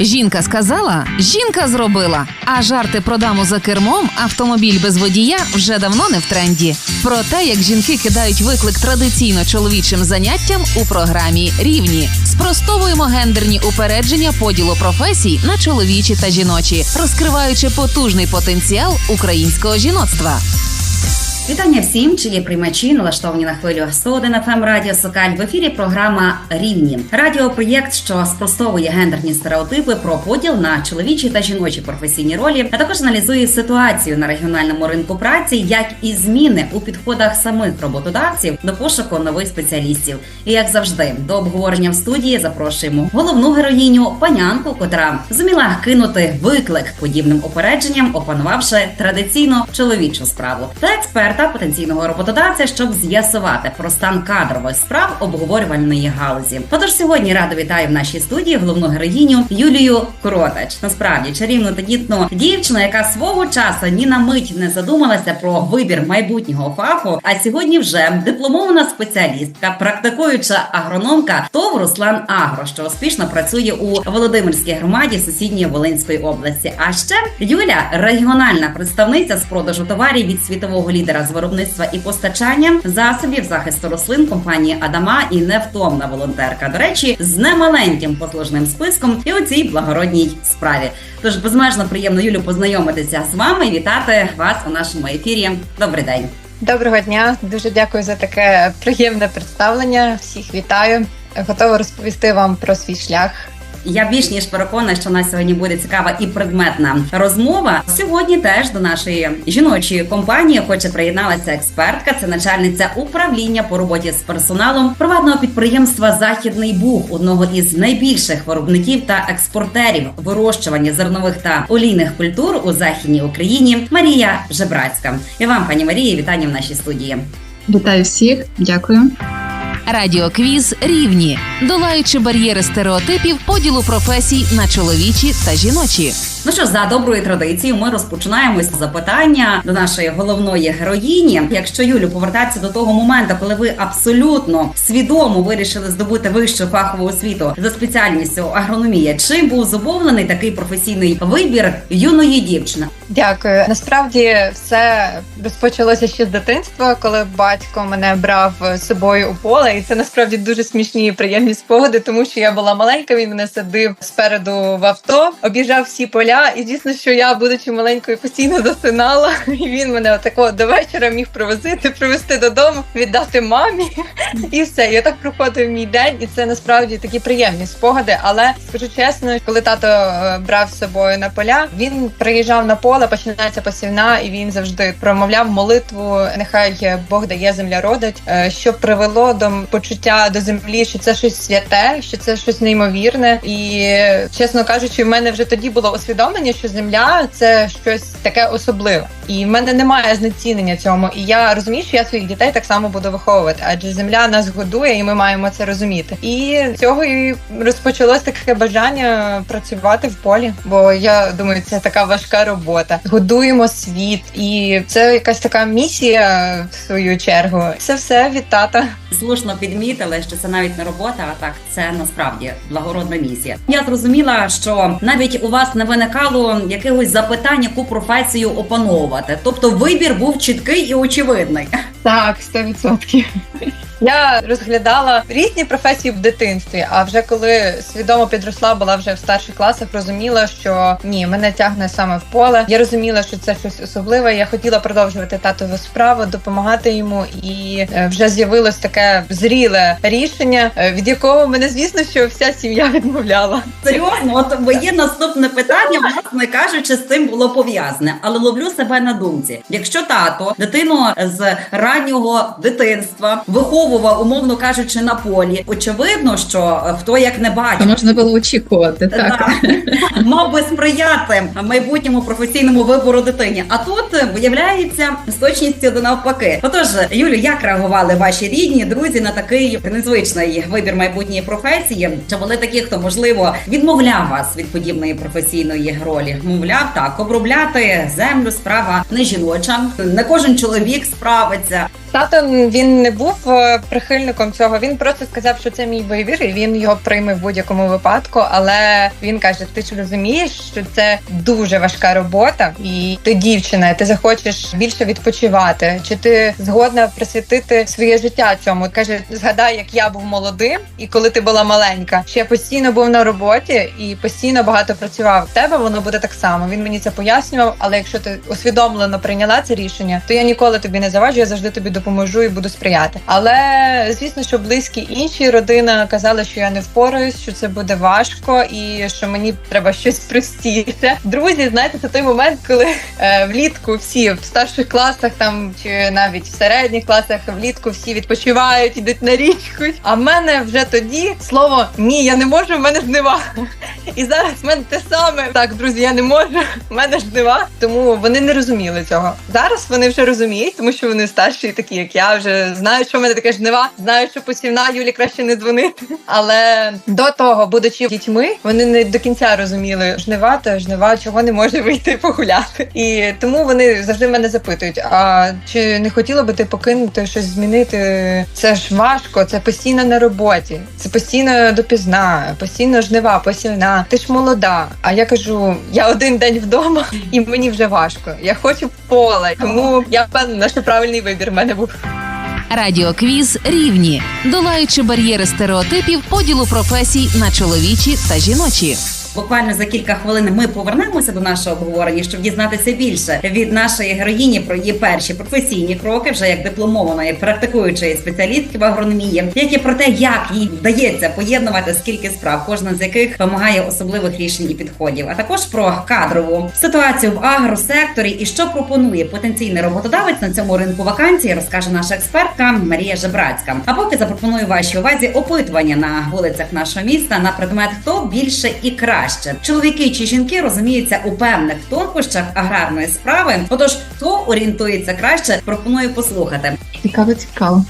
Жінка сказала, жінка зробила. А жарти про даму за кермом, автомобіль без водія вже давно не в тренді. Про те, як жінки кидають виклик традиційно чоловічим заняттям у програмі Рівні. Спростовуємо гендерні упередження поділу професій на чоловічі та жіночі, розкриваючи потужний потенціал українського жіноцтва. Вітання всім, чиї приймачі налаштовані на хвилю 101 FM Радіо Сокаль. В ефірі програма Рівні радіопроєкт, що спростовує гендерні стереотипи про поділ на чоловічі та жіночі професійні ролі, а також аналізує ситуацію на регіональному ринку праці, як і зміни у підходах самих роботодавців до пошуку нових спеціалістів. І як завжди, до обговорення в студії запрошуємо головну героїню панянку, котра зуміла кинути виклик подібним опередженням, опанувавши традиційно чоловічу справу та експерта потенційного роботодавця, щоб з'ясувати про стан кадрових справ обговорювальної галузі. Отож, сьогодні радо вітаю в нашій студії головну героїню Юлію Кротач. Насправді чарівну та дітну дівчину, яка свого часу ні на мить не задумалася про вибір майбутнього фаху. А сьогодні вже дипломована спеціалістка, практикуюча агрономка ТОВ Руслан Агро, що успішно працює у Володимирській громаді сусідньої Волинської області. А ще Юля регіональна представниця з продажу товарів від світового лідера з виробництва і постачання засобів захисту рослин компанії Адама і невтомна волонтерка. До речі, з немаленьким послужним списком і у цій благородній справі. Тож безмежно приємно Юлю познайомитися з вами і вітати вас у нашому ефірі. Добрий день. Доброго дня, дуже дякую за таке приємне представлення. Всіх вітаю. Готова розповісти вам про свій шлях. Я більш ніж переконана, що у нас сьогодні буде цікава і предметна розмова. Сьогодні теж до нашої жіночої компанії хоче приєдналася експертка. Це начальниця управління по роботі з персоналом приватного підприємства Західний Буг, одного із найбільших виробників та експортерів вирощування зернових та олійних культур у західній Україні. Марія Жебрацька. І вам, пані Марії, вітання в нашій студії. Вітаю всіх, дякую. Радіоквіз рівні, долаючи бар'єри стереотипів поділу професій на чоловічі та жіночі. Ну що, за доброю традицією, ми розпочинаємо з запитання до нашої головної героїні. Якщо Юлю повертатися до того моменту, коли ви абсолютно свідомо вирішили здобути вищу фахову освіту за спеціальністю агрономія, чи був зумовлений такий професійний вибір юної дівчини? Дякую. Насправді все розпочалося ще з дитинства, коли батько мене брав з собою у поле, і це насправді дуже смішні і приємні спогади, тому що я була маленька. Він мене садив спереду в авто, об'їжджав всі поля. І дійсно, що я, будучи маленькою, постійно засинала, і він мене отако до вечора міг привозити, привезти додому, віддати мамі, і все. І так проходив мій день, і це насправді такі приємні спогади. Але скажу чесно, коли тато е, брав з собою на поля, він приїжджав на поле, починається посівна, і він завжди промовляв молитву. Нехай Бог дає земля родить, е, що привело до почуття до землі, що це щось святе, що це щось неймовірне. І чесно кажучи, в мене вже тоді було усвідомлення, що земля це щось таке особливе, і в мене немає знецінення цьому. І я розумію, що я своїх дітей так само буду виховувати, адже земля нас годує, і ми маємо це розуміти. І цього і розпочалось таке бажання працювати в полі. Бо я думаю, це така важка робота. Годуємо світ, і це якась така місія в свою чергу. Це все від тата. Слушно підмітили, що це навіть не робота, а так це насправді благородна місія. Я зрозуміла, що навіть у вас не виникало якихось запитань, яку професію опановувати. Тобто вибір був чіткий і очевидний. Так, 100%. Я розглядала різні професії в дитинстві, а вже коли свідомо підросла, була вже в старших класах, розуміла, що ні, мене тягне саме в поле. Я розуміла, що це щось особливе. Я хотіла продовжувати татову справу, допомагати йому, і е, вже з'явилось таке зріле рішення, е, від якого мене, звісно, що вся сім'я відмовляла. Серйозно, от моє наступне питання, власне кажучи, з цим було пов'язане, але ловлю себе на думці. Якщо тато дитину з раннього дитинства виховував, умовно кажучи, на полі, очевидно, що е, хто як не бачить. можна було очікувати, так. Да. Мав би сприяти майбутньому професійному вибору дитині. А тут е, виявляється з точністю до навпаки. Отож, Юлю, як реагували ваші рідні друзі на такий незвичний вибір майбутньої професії? Чи були такі, хто можливо відмовляв вас від подібної професійної ролі? Мовляв, так обробляти землю справа не жіноча, не кожен чоловік справиться. Тато він не був е, прихильником цього. Він просто сказав, що це мій вибір, і він його прийме в будь-якому випадку. Але він каже: ти ж розумієш, що це дуже важка робота, і ти дівчина, ти захочеш більше відпочивати. Чи ти згодна присвятити своє життя цьому? каже, згадай, як я був молодим, і коли ти була маленька, що я постійно був на роботі і постійно багато працював. В тебе воно буде так само. Він мені це пояснював. Але якщо ти усвідомлено прийняла це рішення, то я ніколи тобі не заваджу, я завжди тобі допоможу і буду сприяти. Але звісно, що близькі інші родина казали, що я не впораюсь, що це буде важко, і що мені треба щось простіше. Друзі, знаєте, це той момент, коли е, влітку всі в старших класах, там чи навіть в середніх класах влітку всі відпочивають, ідуть на річку. А в мене вже тоді слово ні, я не можу, в мене жнива. І зараз в мене те саме. Так, друзі, я не можу, в мене жнива. Тому вони не розуміли цього. Зараз вони вже розуміють, тому що вони старші, такі як я, вже знають, що в мене таке жнива, знають, що посівна Юлі краще не дзвонити. Але до того, будучи дітьми, вони не до кінця розуміли жнива, то жнива, чого не може вийти погуляти. І тому вони завжди мене запитують: а чи не хотіла би ти покинути щось змінити? Це ж важко, це постійно на роботі, це постійно допізна, постійно жнива, посівна. Ти ж молода. А я кажу: я один день вдома, і мені вже важко. Я хочу поле, тому я впевнена, що правильний вибір в мене був. Радіоквіз рівні, долаючи бар'єри стереотипів поділу професій на чоловічі та жіночі. Буквально за кілька хвилин ми повернемося до нашого обговорення, щоб дізнатися більше від нашої героїні про її перші професійні кроки, вже як дипломованої практикуючої спеціалістки в агрономії, як і про те, як їй вдається поєднувати скільки справ, кожна з яких вимагає особливих рішень і підходів, а також про кадрову ситуацію в агросекторі і що пропонує потенційний роботодавець на цьому ринку вакансій, розкаже наша експертка Марія Жебрацька. А поки запропоную вашій увазі опитування на вулицях нашого міста на предмет хто більше і краще. Чоловіки чи жінки розуміються у певних тонкощах аграрної справи. Отож, хто орієнтується краще, пропоную послухати. Цікаво, цікаво.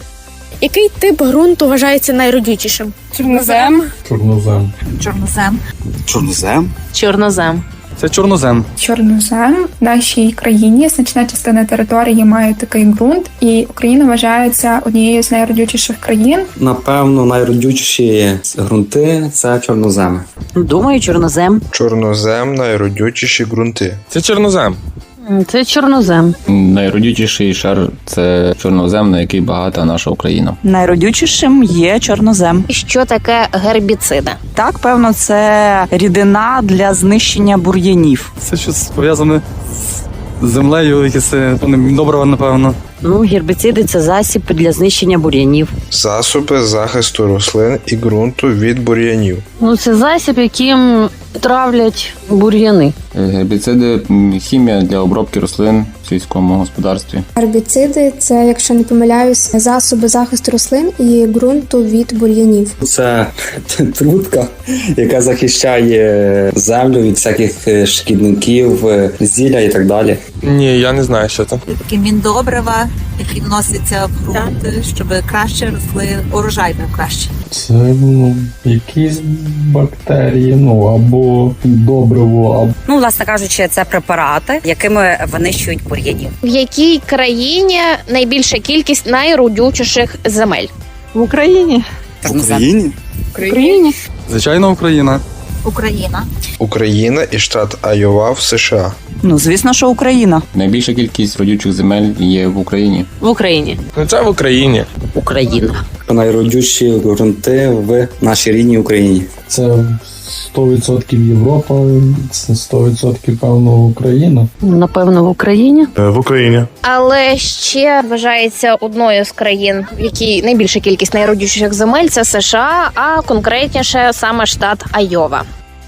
Який тип ґрунту вважається найродючішим? Чорнозем. Чорнозем. Чорнозем. Чорнозем. Чорнозем. Це чорнозем. Чорнозем в нашій країні значна частина території має такий ґрунт, і Україна вважається однією з найродючіших країн. Напевно, найродючіші ґрунти це чорноземи. Думаю, чорнозем. Чорнозем найродючіші ґрунти. Це чорнозем. Це чорнозем. Найродючіший шар це чорнозем, на який багата наша Україна. Найродючішим є чорнозем. Що таке гербіциди? Так, певно, це рідина для знищення бур'янів. Це щось пов'язане з землею, якісь е, доброго, напевно. Ну, гербіциди це засіб для знищення бур'янів. Засоби захисту рослин і ґрунту від бур'янів. Ну, це засіб, яким травлять бур'яни. Гербіциди хімія для обробки рослин в сільському господарстві. Гербіциди це, якщо не помиляюсь, засоби захисту рослин і ґрунту від бур'янів. Це трутка, яка захищає землю від всяких е, шкідників, е, зілля і так далі. Ні, я не знаю, що це. Такі міндобрива, які вносяться в ґрунт, щоб краще росли, урожай був краще. Це ну, якісь бактерії, ну або добриво, або Ну, власне кажучи, це препарати, якими винищують бур'янів. В якій країні найбільша кількість найродючіших земель? В Україні. Україні? В Україні. звичайно Україна. Україна. Україна і штат Айова в США. Ну, звісно, що Україна. Найбільша кількість родючих земель є в Україні. В Україні. Ну це в Україні. Україна. Найродючі ґрунти в нашій рідній Україні. Це 100% Європа, це 100% певно Україна. Напевно, в Україні. В Україні. Але ще вважається одною з країн, в якій найбільша кількість найродючіших земель це США, а конкретніше саме штат Айова.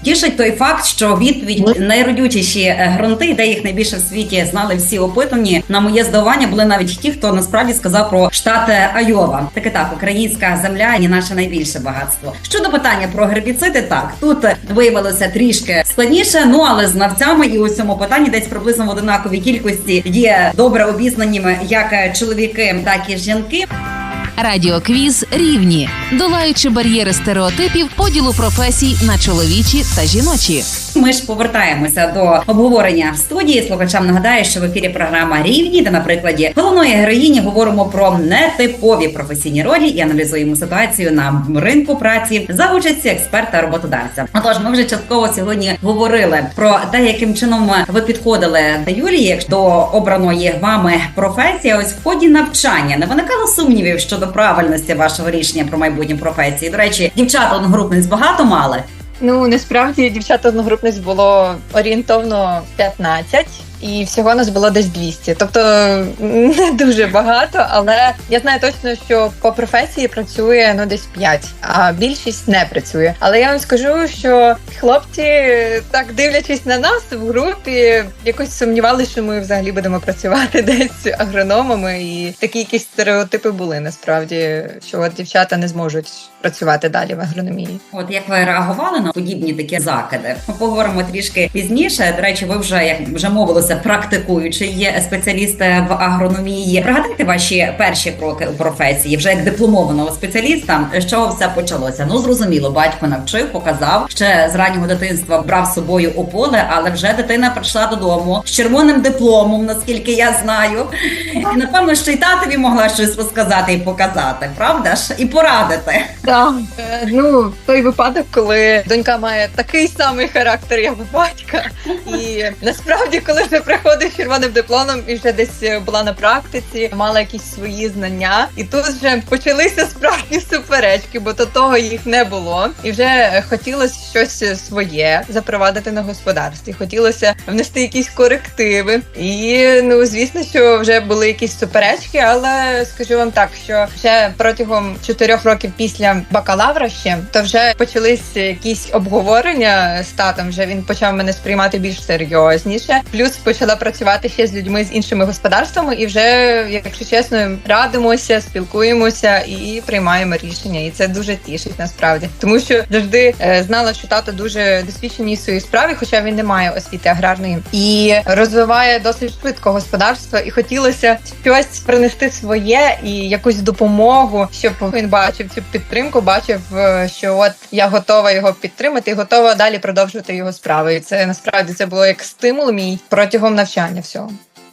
Тішить той факт, що відповідь найродючіші е, ґрунти, де їх найбільше в світі знали всі опитані. На моє здивування були навіть ті, хто насправді сказав про штат е, Айова. Таки так, українська земля і наше найбільше багатство. Щодо питання про гербіциди, так тут е, виявилося трішки складніше. Ну але знавцями і у цьому питанні десь приблизно в одинаковій кількості є добре обізнаними як е, чоловіки, так і жінки. Радіоквіз рівні, долаючи бар'єри стереотипів поділу професій на чоловічі та жіночі. Ми ж повертаємося до обговорення в студії. Слухачам нагадаю, що в ефірі програма рівні, де на прикладі головної героїні говоримо про нетипові професійні ролі і аналізуємо ситуацію на ринку праці за участі експерта роботодавця. Отож, ми вже частково сьогодні говорили про те, яким чином ви підходили до Юлії до обраної вами професії. Ось в ході навчання не виникало сумнівів щодо правильності вашого рішення про майбутнє професії. До речі, дівчата одногрупниць багато мали. Ну насправді дівчат одногрупниць було орієнтовно 15. І всього нас було десь 200. Тобто не дуже багато, але я знаю точно, що по професії працює ну десь 5, а більшість не працює. Але я вам скажу, що хлопці, так дивлячись на нас в групі, якось сумнівалися, що ми взагалі будемо працювати десь агрономами, і такі якісь стереотипи були насправді, що от дівчата не зможуть працювати далі в агрономії. От як ви реагували на подібні такі закиди? Ми поговоримо трішки пізніше. До речі, ви вже як вже мовилося, практикуючи є спеціалісти в агрономії. Пригадайте ваші перші кроки у професії, вже як дипломованого спеціаліста. З чого все почалося? Ну зрозуміло, батько навчив, показав ще з раннього дитинства брав з собою у поле, але вже дитина прийшла додому з червоним дипломом, наскільки я знаю. І напевно, ще й татові могла щось розказати і показати, правда ж? І порадити. Так, Е, ну той випадок, коли донька має такий самий характер, як батька, і насправді, коли вже приходить червоним дипломом і вже десь е, була на практиці, мала якісь свої знання, і тут вже почалися справді суперечки, бо до того їх не було, і вже хотілося щось своє запровадити на господарстві. Хотілося внести якісь корективи, і ну звісно, що вже були якісь суперечки, але скажу вам так, що ще протягом чотирьох років після бакалавра ще то вже почались якісь обговорення з татом. Вже він почав мене сприймати більш серйозніше. Плюс почала працювати ще з людьми з іншими господарствами, і вже, якщо чесно, радимося, спілкуємося і приймаємо рішення. І це дуже тішить насправді, тому що завжди е, знала, що тато дуже досвідчений в своїй справі, хоча він не має освіти аграрної і розвиває досить швидко господарство. І хотілося щось принести своє і якусь допомогу, щоб він бачив цю підтримку, бачив, е, що от я готова його підтримати готова далі продовжувати його справи. І це насправді це було як стимул мій протягом навчання всього.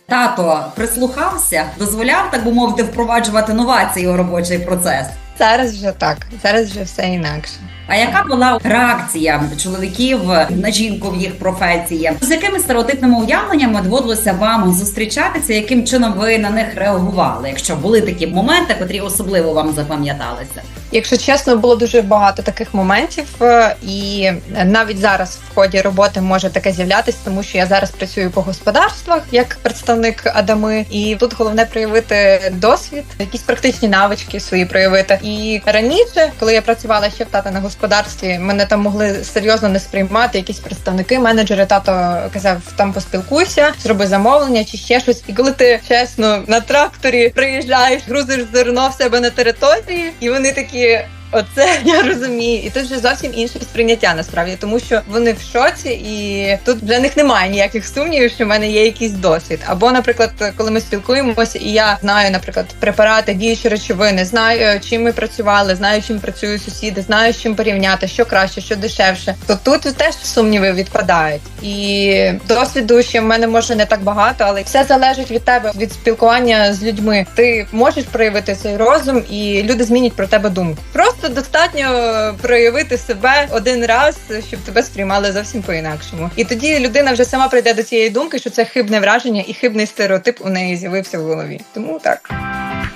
Тато прислухався, дозволяв, так би мовити, впроваджувати новації у робочий процес. Зараз вже так, зараз вже все інакше. А яка була реакція чоловіків на жінку в їх професії? З якими стереотипними уявленнями доводилося вам зустрічатися? Яким чином ви на них реагували? Якщо були такі моменти, котрі особливо вам запам'яталися? Якщо чесно, було дуже багато таких моментів, е, і навіть зараз в ході роботи може таке з'являтися, тому що я зараз працюю по господарствах як представник Адами, і тут головне проявити досвід, якісь практичні навички свої проявити. І раніше, коли я працювала ще в тата на господарстві, мене там могли серйозно не сприймати якісь представники, менеджери. Тато казав, там поспілкуйся, зроби замовлення чи ще щось. І коли ти чесно на тракторі приїжджаєш, грузиш зерно в себе на території, і вони такі коли Оце я розумію, і тут вже зовсім інше сприйняття насправді, тому що вони в шоці, і тут для них немає ніяких сумнівів, що в мене є якийсь досвід. Або, наприклад, коли ми спілкуємося, і я знаю, наприклад, препарати, діючі речовини, знаю, чим ми працювали, знаю, чим працюють сусіди, знаю, з чим порівняти, що краще, що дешевше. То тут теж сумніви відпадають, і досвіду ще в мене може не так багато, але все залежить від тебе, від спілкування з людьми. Ти можеш проявити цей розум, і люди змінять про тебе думку. Просто достатньо проявити себе один раз, щоб тебе сприймали зовсім по-інакшому. І тоді людина вже сама прийде до цієї думки, що це хибне враження і хибний стереотип у неї з'явився в голові. Тому так.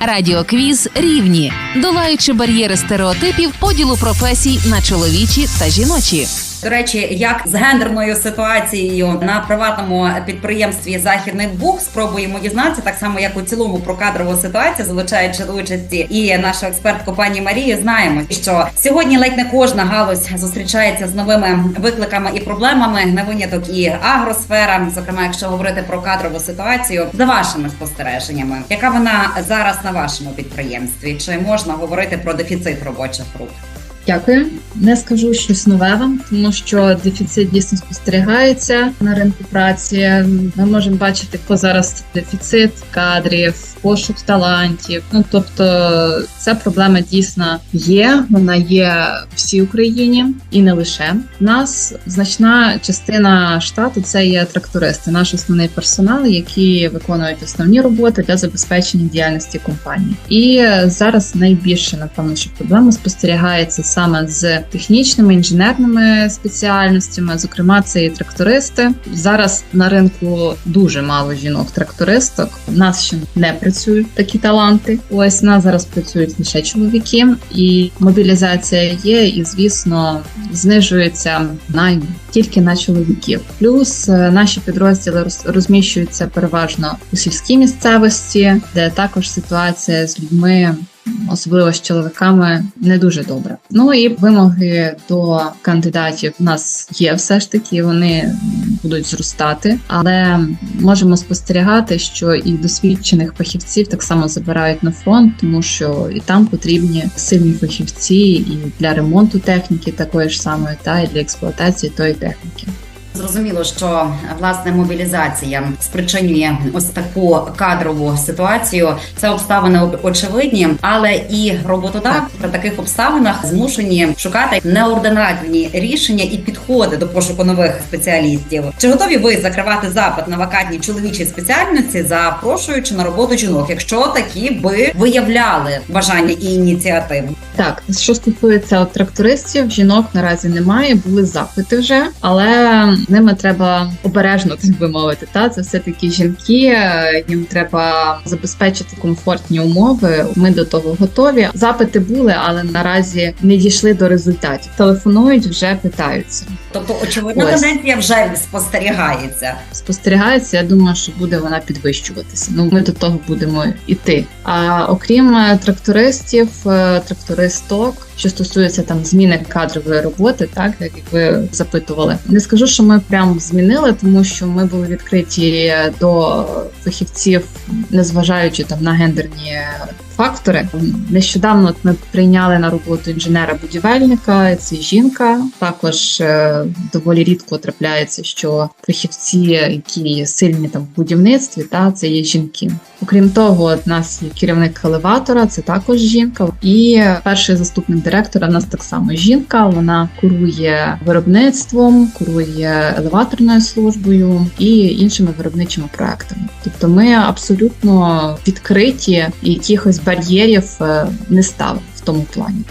Радіоквіз рівні, долаючи бар'єри стереотипів поділу професій на чоловічі та жіночі. До речі, як з гендерною ситуацією на приватному підприємстві Західний Буг спробуємо дізнатися, так само як у цілому про кадрову ситуацію, залучаючи до участі і нашу експертку пані Марію, знаємо, що сьогодні ледь не кожна галузь зустрічається з новими викликами і проблемами. На виняток і агросфера, зокрема, якщо говорити про кадрову ситуацію, за вашими спостереженнями, яка вона зараз на вашому підприємстві? Чи можна говорити про дефіцит робочих рук? Дякую. Не скажу щось нове вам, тому що дефіцит дійсно спостерігається на ринку праці. Ми можемо бачити, хто зараз дефіцит кадрів, пошук талантів. Ну тобто, ця проблема дійсно є. Вона є в всій Україні і не лише У нас значна частина штату це є трактористи, наш основний персонал, які виконують основні роботи для забезпечення діяльності компанії. І зараз найбільше напевно, що проблема спостерігається саме з технічними інженерними спеціальностями. Зокрема, це і трактористи. Зараз на ринку дуже мало жінок-трактористок. У нас ще не працюють такі таланти. Ось у нас зараз працюють лише чоловіки, і мобілізація є, і звісно знижується найм тільки на чоловіків. Плюс е, наші підрозділи роз- розміщуються переважно у сільській місцевості, де також ситуація з людьми. Особливо з чоловіками не дуже добре. Ну і вимоги до кандидатів у нас є все ж таки. Вони будуть зростати, але можемо спостерігати, що і досвідчених фахівців так само забирають на фронт, тому що і там потрібні сильні фахівці і для ремонту техніки такої ж самої, та і для експлуатації тої техніки. Зрозуміло, що власне мобілізація спричинює ось таку кадрову ситуацію. Це обставини очевидні, але і роботодавці при таких обставинах змушені шукати неординарні рішення і підходи до пошуку нових спеціалістів. Чи готові ви закривати запит на вакантні чоловічі спеціальності, запрошуючи на роботу жінок, якщо такі би виявляли бажання і ініціативу? Так, що стосується от трактористів, жінок наразі немає, були запити вже, але ними треба обережно так би мовити. Та це все таки жінки. е, Їм треба забезпечити комфортні умови. Ми до того готові. Запити були, але наразі не дійшли до результатів. Телефонують, вже питаються. Тобто, очевидна Ось. тенденція вже спостерігається. спостерігається. Я думаю, що буде вона підвищуватися. Ну ми до того будемо йти. А окрім е, трактористів, трактористок, що стосується там зміни кадрової роботи, так як ви запитували, не скажу, що ми прям змінили, тому що ми були відкриті до фахівців, незважаючи там на гендерні. Фактори нещодавно ми прийняли на роботу інженера-будівельника. Це жінка. Також е, доволі рідко трапляється, що фахівці, які сильні там в будівництві, та це є жінки. Окрім того, у нас є керівник елеватора, це також жінка, і перший заступник директора у нас так само жінка. Вона курує виробництвом, курує елеваторною службою і іншими виробничими проектами. Тобто, ми абсолютно відкриті і якихось бар'єрів е, не ставимо в тому плані.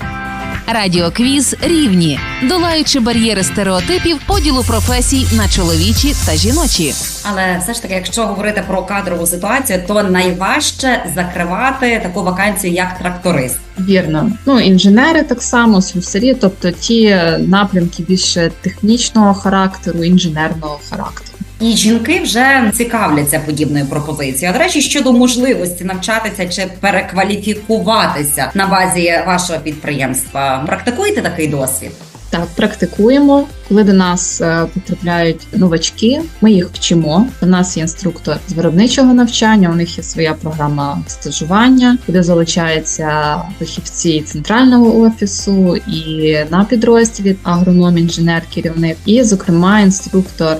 Радіоквіз рівні, долаючи бар'єри стереотипів поділу професій на чоловічі та жіночі. Але все ж таки, якщо говорити про кадрову ситуацію, то найважче закривати таку вакансію як тракторист. Вірно, ну інженери так само, слюсарі, тобто ті напрямки більше технічного характеру, інженерного характеру. І жінки вже цікавляться подібною пропозицією. А до речі, щодо можливості навчатися чи перекваліфікуватися на базі вашого підприємства, практикуєте такий досвід? Так, практикуємо. Коли до нас е, потрапляють новачки, ми їх вчимо. У нас є інструктор з виробничого навчання. У них є своя програма стажування, куди залучаються фахівці центрального офісу і на підрозділі агроном, інженер, керівник. І, зокрема, інструктор,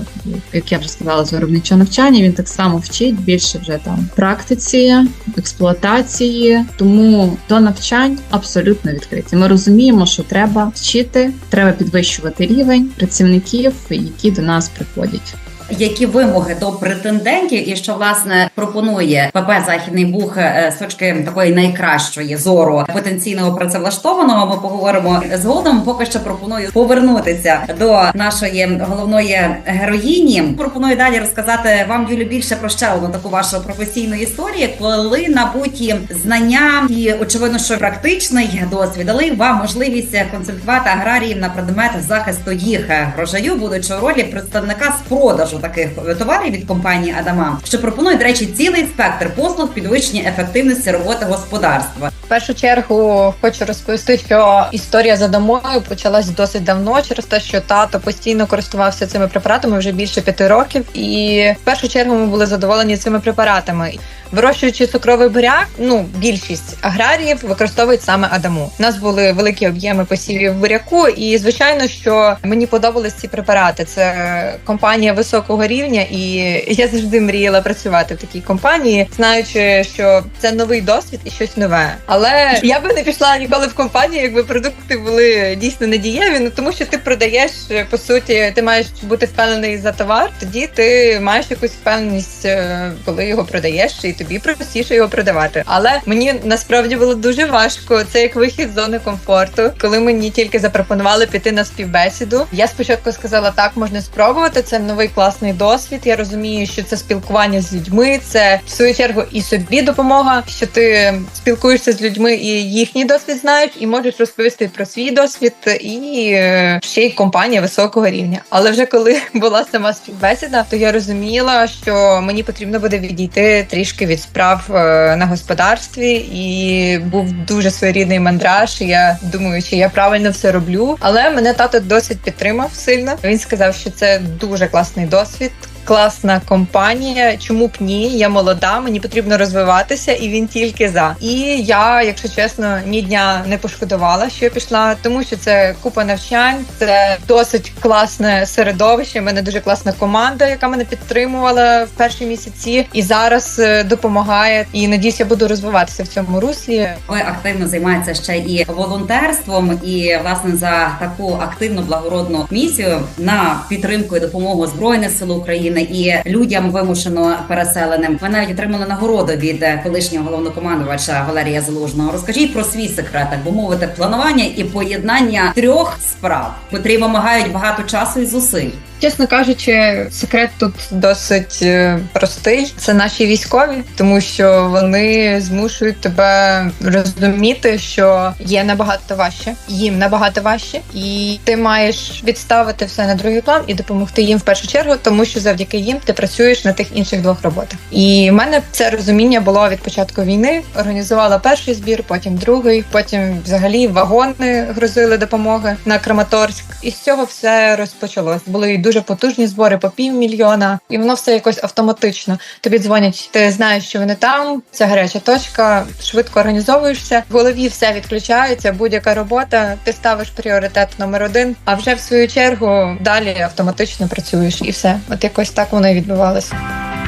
як я вже сказала, з виробничого навчання. Він так само вчить більше вже там практиці, експлуатації. Тому до навчань абсолютно відкриті. Ми розуміємо, що треба вчити, треба підвищувати рівень працівників, які до нас приходять. Які вимоги до претендентів, і що власне пропонує ПП Західний Буг е, з точки такої найкращої зору потенційного працевлаштованого? Ми поговоримо згодом. Поки що пропоную повернутися до нашої головної героїні. Пропоную далі розказати вам Юлю більше про ще одну таку вашу професійну історію, коли набуті знання і очевидно, що практичний досвід дали вам можливість консультувати аграріїв на предмет захисту їх врожаю, будучи у ролі представника з продажу продажу таких товарів від компанії Адама, що пропонує, до речі, цілий спектр послуг підвищення ефективності роботи господарства. В першу чергу хочу розповісти, що історія за домою почалась досить давно, через те, що тато постійно користувався цими препаратами вже більше п'яти років, і в першу чергу ми були задоволені цими препаратами. Вирощуючи цукровий буряк, ну більшість аграріїв використовують саме адаму. У нас були великі об'єми посівів буряку, і звичайно, що мені подобались ці препарати. Це компанія високого рівня, і я завжди мріяла працювати в такій компанії, знаючи, що це новий досвід і щось нове. Але я би не пішла ніколи в компанію, якби продукти були дійсно недієві. Ну тому що ти продаєш по суті, ти маєш бути впевнений за товар. Тоді ти маєш якусь впевненість, е, коли його продаєш, і тобі простіше його продавати. Але мені насправді було дуже важко. Це як вихід з зони комфорту, коли мені тільки запропонували піти на співбесіду. Я спочатку сказала, так можна спробувати. Це новий класний досвід. Я розумію, що це спілкування з людьми. Це в свою чергу і собі допомога, що ти спілкуєшся з людьми і їхній досвід знаєш, і можеш розповісти про свій досвід, і е, ще й компанія високого рівня. Але вже коли була сама співбесіда, то я розуміла, що мені потрібно буде відійти трішки від справ е, на господарстві, і був дуже своєрідний мандраж. Я думаю, чи я правильно все роблю. Але мене тато досить підтримав сильно. Він сказав, що це дуже класний досвід. CrossFit Класна компанія, чому б ні? Я молода, мені потрібно розвиватися, і він тільки за. І я, якщо чесно, ні дня не пошкодувала, що я пішла, тому що це купа навчань, це досить класне середовище. У мене дуже класна команда, яка мене підтримувала в перші місяці, і зараз е, допомагає. І надіюсь, я буду розвиватися в цьому руслі. Ви активно займаєтеся ще і волонтерством, і власне за таку активну благородну місію на підтримку і допомогу збройних сил України і людям вимушено переселеним. Ви навіть отримали нагороду від е, колишнього головнокомандувача Валерія Залужного. Розкажіть про свій секрет, так би мовити, планування і поєднання трьох справ, котрі вимагають багато часу і зусиль. Чесно кажучи, секрет тут досить е, простий. Це наші військові, тому що вони змушують тебе розуміти, що є набагато важче, їм набагато важче, і ти маєш відставити все на другий план і допомогти їм в першу чергу, тому що завдяки їм ти працюєш на тих інших двох роботах. І в мене це розуміння було від початку війни. Організувала перший збір, потім другий, потім взагалі вагони грузили допомоги на Краматорськ. І з цього все розпочалось. Були й дуже потужні збори по півмільйона, і воно все якось автоматично. Тобі дзвонять, ти знаєш, що вони там. Це гаряча точка. Швидко організовуєшся. В голові все відключається. Будь-яка робота. Ти ставиш пріоритет номер один. А вже в свою чергу далі автоматично працюєш, і все. От якось так воно і відбувалося.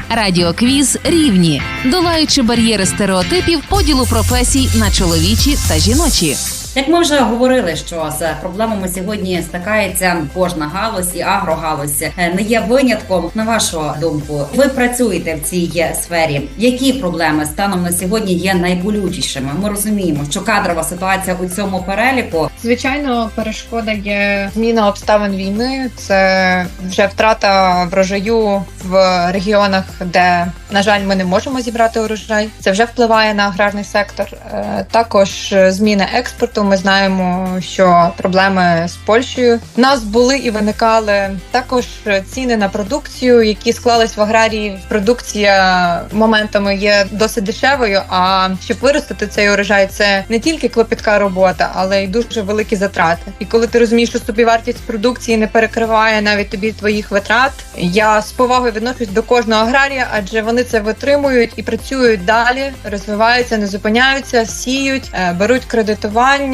Радіоквіз рівні, долаючи бар'єри стереотипів поділу професій на чоловічі та жіночі. Як ми вже говорили, що з проблемами сьогодні стикається кожна галузь і агрогалузь Е, не є винятком. На вашу думку, ви працюєте в цій сфері. Які проблеми станом на сьогодні є найболючішими? Ми розуміємо, що кадрова ситуація у цьому переліку Звичайно, перешкода є зміна обставин війни. Це вже втрата врожаю в регіонах, де на жаль, ми не можемо зібрати урожай. Це вже впливає на аграрний сектор. Е, Також зміна експорту. Ми знаємо, що проблеми з Польщею У нас були і виникали також ціни на продукцію, які склались в аграрії. Продукція моментами є досить дешевою. А щоб виростити цей урожай, це не тільки клопітка робота, але й дуже великі затрати. І коли ти розумієш, що собівартість продукції не перекриває навіть тобі твоїх витрат, я з повагою відношусь до кожного аграрія, адже вони це витримують і працюють далі, розвиваються, не зупиняються, сіють, е, беруть кредитування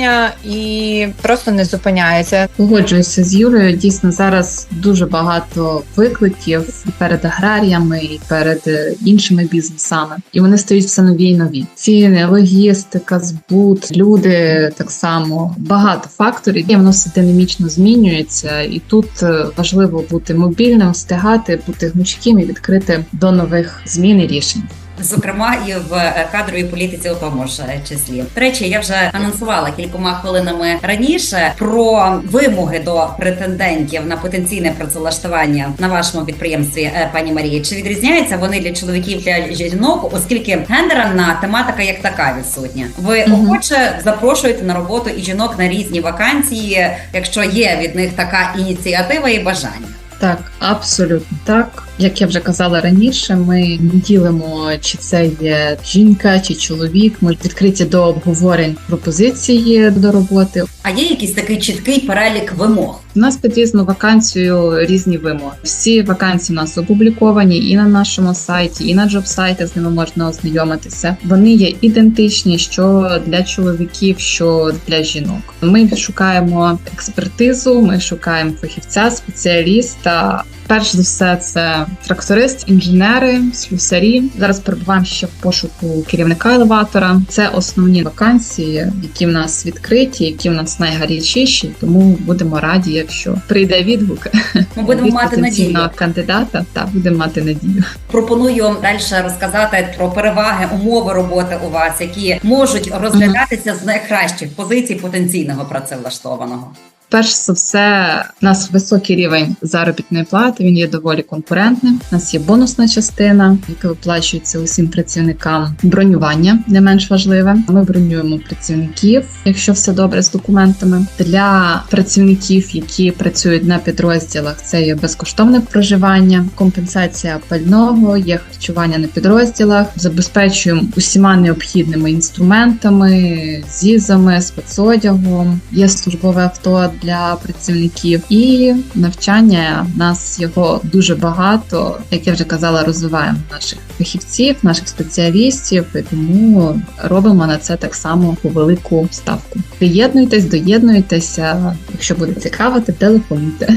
і просто не зупиняються. Погоджуюся з Юлею. Дійсно, зараз дуже багато викликів перед аграріями, і перед е, іншими бізнесами, і вони стають все нові і нові. Ціни, логістика, збут, люди так само багато факторів. І воно все динамічно змінюється, і тут е, важливо бути мобільним, встигати, бути гнучким і відкритим до нових змін і рішень. Зокрема, і в кадровій політиці у тому ж числі. До речі, я вже анонсувала кількома хвилинами раніше про вимоги до претендентів на потенційне працевлаштування на вашому підприємстві, е, пані Марії. Чи відрізняються вони для чоловіків для жінок, оскільки гендерна тематика як така відсутня? Ви Мгм. охоче запрошуєте на роботу і жінок на різні вакансії, якщо є від них така ініціатива і бажання. Так, абсолютно так. Як я вже казала раніше, ми не ділимо, чи це є жінка чи чоловік. Ми відкриті до обговорень пропозиції до роботи. А є якийсь такий чіткий перелік вимог? У нас під різну вакансію різні вимоги. Всі вакансії у нас опубліковані і на нашому сайті, і на джоб-сайтах з ними можна ознайомитися. Вони є ідентичні, що для чоловіків, що для жінок. Ми шукаємо експертизу, ми шукаємо фахівця, спеціаліста. Перш за все, це тракторист, інженери, слюсарі. Зараз перебуваємо ще в пошуку керівника елеватора. Це основні вакансії, які в нас відкриті, які в нас найгарячіші. Тому будемо раді, якщо прийде відгук Ми будемо від мати надію. кандидата. Та будемо мати надію. Пропоную далі розказати про переваги, умови роботи у вас, які можуть розглядатися з найкращих позицій потенційного працевлаштованого. Перш за все, у нас високий рівень заробітної плати. Він є доволі конкурентним. У нас є бонусна частина, яка виплачується усім працівникам. Бронювання не менш важливе. Ми бронюємо працівників, якщо все добре з документами. Для працівників, які працюють на підрозділах, це є безкоштовне проживання, компенсація пального, є харчування на підрозділах. Забезпечуємо усіма необхідними інструментами, зізами, спецодягом. Є службове авто для працівників і навчання. Нас його дуже багато. Як я вже казала, розвиваємо наших фахівців, наших спеціалістів, і тому робимо на це так само велику ставку. Приєднуйтесь, доєднуйтеся. Якщо буде цікаво, то телефонуйте.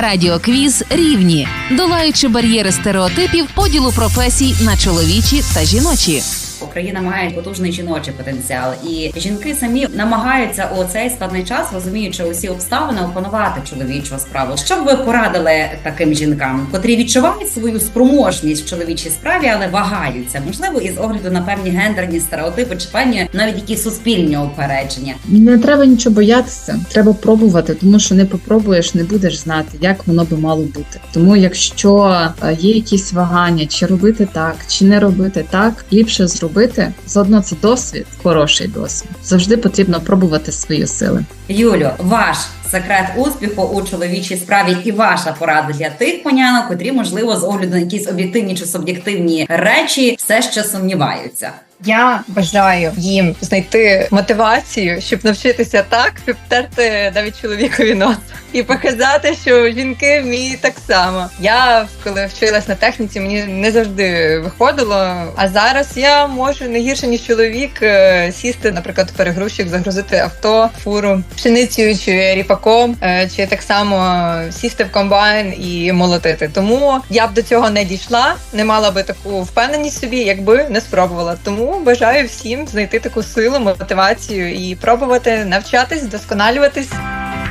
Радіоквіз рівні, долаючи бар'єри стереотипів поділу професій на чоловічі та жіночі. Україна має потужний жіночий потенціал, і жінки самі намагаються у цей складний час, розуміючи усі обставини, опанувати чоловічу справу. Що б ви порадили таким жінкам, котрі відчувають свою спроможність в чоловічій справі, але вагаються, можливо, із огляду на певні гендерні стереотипи чи певні навіть якісь суспільні упередження. Не треба нічого боятися, треба пробувати, тому що не попробуєш, не будеш знати, як воно би мало бути. Тому, якщо е, є якісь вагання, чи робити так, чи не робити так, ліпше зробити. Заодно це досвід, хороший досвід. Завжди потрібно пробувати свої сили. Юлю, ваш секрет успіху у чоловічій справі і ваша порада для тих понянок, котрі можливо з огляду на якісь об'єктивні чи суб'єктивні речі все ще сумніваються. Я бажаю їм знайти мотивацію, щоб навчитися так, щоб терти навіть чоловікові нос і показати, що жінки вміють так само. Я коли вчилась на техніці, мені не завжди виходило. А зараз я можу не гірше ніж чоловік е, сісти, наприклад, в перегрузчик, загрузити авто, фуру пшеницею чи ріпаком, е, чи так само сісти в комбайн і молотити. Тому я б до цього не дійшла, не мала би таку впевненість собі, якби не спробувала. Тому бажаю всім знайти таку силу, мотивацію і пробувати навчатись, вдосконалюватись.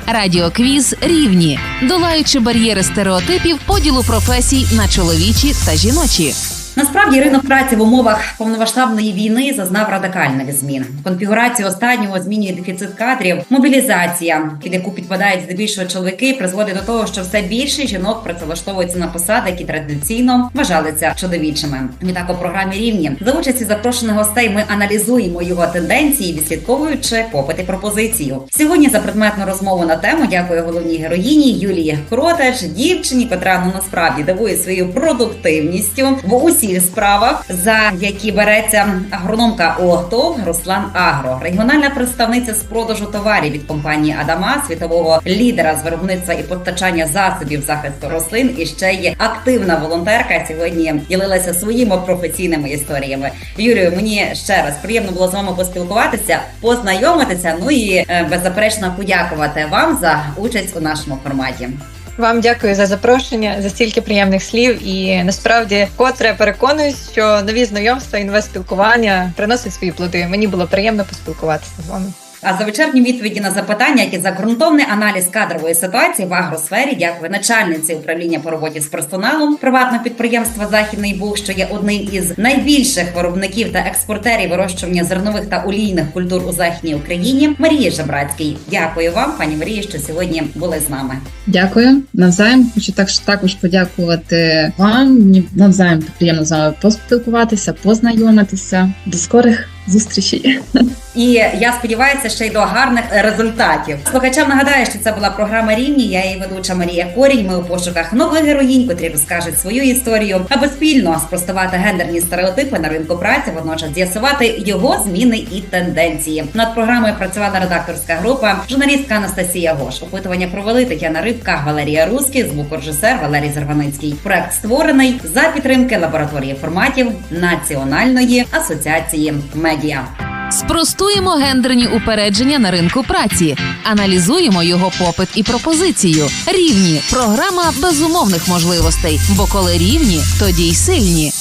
Радіоквіз рівні, долаючи бар'єри стереотипів поділу професій на чоловічі та жіночі. Насправді ринок праці в умовах повномасштабної війни зазнав радикальних змін. Конфігурацію останнього змінює дефіцит кадрів, мобілізація, під яку підпадають здебільшого чоловіки, призводить до того, що все більше жінок працевлаштовуються на посади, які традиційно вважалися чоловічими. Відтак у програмі рівні за участі запрошених гостей ми аналізуємо його тенденції, відслідковуючи попит і пропозицію. Сьогодні за предметну розмову на тему дякую головній героїні Юлії Кротеч, дівчині, котра ну насправді дивує своєю продуктивністю в усіх справах, за які береться агрономка ОТОВ Руслан Агро, регіональна представниця з продажу товарів від компанії Адама, світового лідера з виробництва і постачання засобів захисту рослин. І ще є активна волонтерка. Сьогодні ділилася своїми професійними історіями. Юрію, мені ще раз приємно було з вами поспілкуватися, познайомитися. Ну і е, беззаперечно подякувати вам за участь у нашому форматі. Вам дякую за запрошення, за стільки приємних слів. І насправді, котре переконуюсь, що нові знайомства, і нове спілкування приносять свої плоди. Мені було приємно поспілкуватися з вами. А за вечірні відповіді на запитання, які за ґрунтовний аналіз кадрової ситуації в агросфері, дякую начальниці управління по роботі з персоналом приватного підприємства Західний Буг, що є одним із найбільших виробників та експортерів вирощування зернових та олійних культур у західній Україні. Марії Жабрацькій. Дякую вам, пані Марії, що сьогодні були з нами. Дякую навзаєм. Хочу так також подякувати вам. Мені навзаєм приємно з вами поспілкуватися, познайомитися. До скорих зустрічей. І я сподіваюся, ще й до гарних результатів. Слухачам нагадаю, що це була програма Рівні. Я її ведуча Марія Корінь. Ми у пошуках нових героїнь, котрі розкажуть свою історію, аби спільно спростувати гендерні стереотипи на ринку праці, водночас з'ясувати його зміни і тенденції. Над програмою працювала редакторська група, журналістка Анастасія Гош. Опитування провели Тетяна Рибка, Валерія Руський, звукорежисер Валерій Зарваницький. Проект створений за підтримки лабораторії форматів Національної асоціації медіа. Спростуємо гендерні упередження на ринку праці, аналізуємо його попит і пропозицію. Рівні програма безумовних можливостей. Бо коли рівні, тоді й сильні.